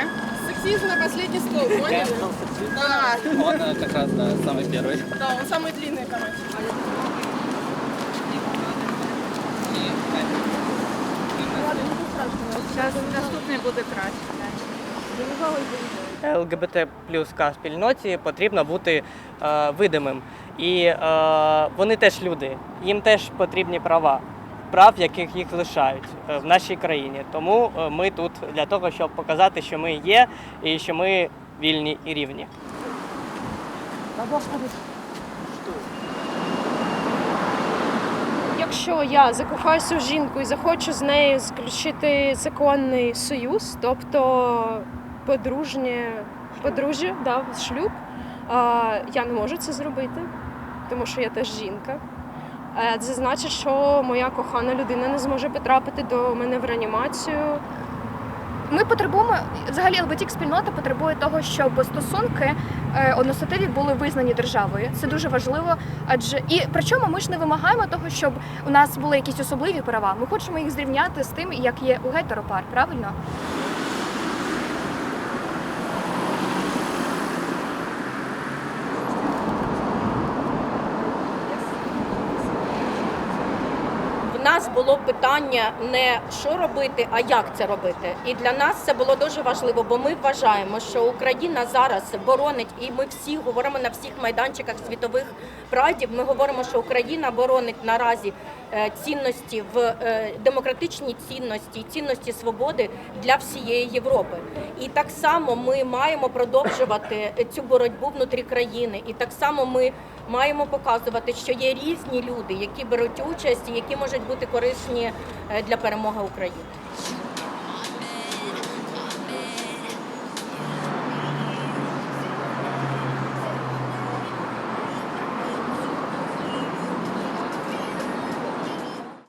соксизм на последний стол, поняли? Да, Он э, как раз, да, самый первый. да, он самый длинный, короче. Зараз наступний буде краще. ЛГБТ плюс К спільноті потрібно бути е, видимим. І е, вони теж люди, їм теж потрібні права, прав, яких їх лишають е, в нашій країні. Тому е, ми тут для того, щоб показати, що ми є і що ми вільні і рівні. Якщо я закохаюся в жінку і захочу з нею заключити законний союз, тобто подружнє подружжя, да, шлюб, а, я не можу це зробити, тому що я теж жінка. Це значить, що моя кохана людина не зможе потрапити до мене в реанімацію. Ми потребуємо взагалі ЛГБТ спільнота потребує того, щоб стосунки е, одностатеві були визнані державою. Це дуже важливо, адже і причому ми ж не вимагаємо того, щоб у нас були якісь особливі права. Ми хочемо їх зрівняти з тим, як є у гетеропар, правильно? na нас було питання не що робити, а як це робити. І для нас це було дуже важливо, бо ми вважаємо, що Україна зараз боронить, і ми всі говоримо на всіх майданчиках світових прайдів. Ми говоримо, що Україна боронить наразі е, цінності в е, демократичні цінності, цінності свободи для всієї Європи. І так само ми маємо продовжувати цю боротьбу внутрі країни, і так само ми маємо показувати, що є різні люди, які беруть участь і які можуть бути корисні е, для перемоги України.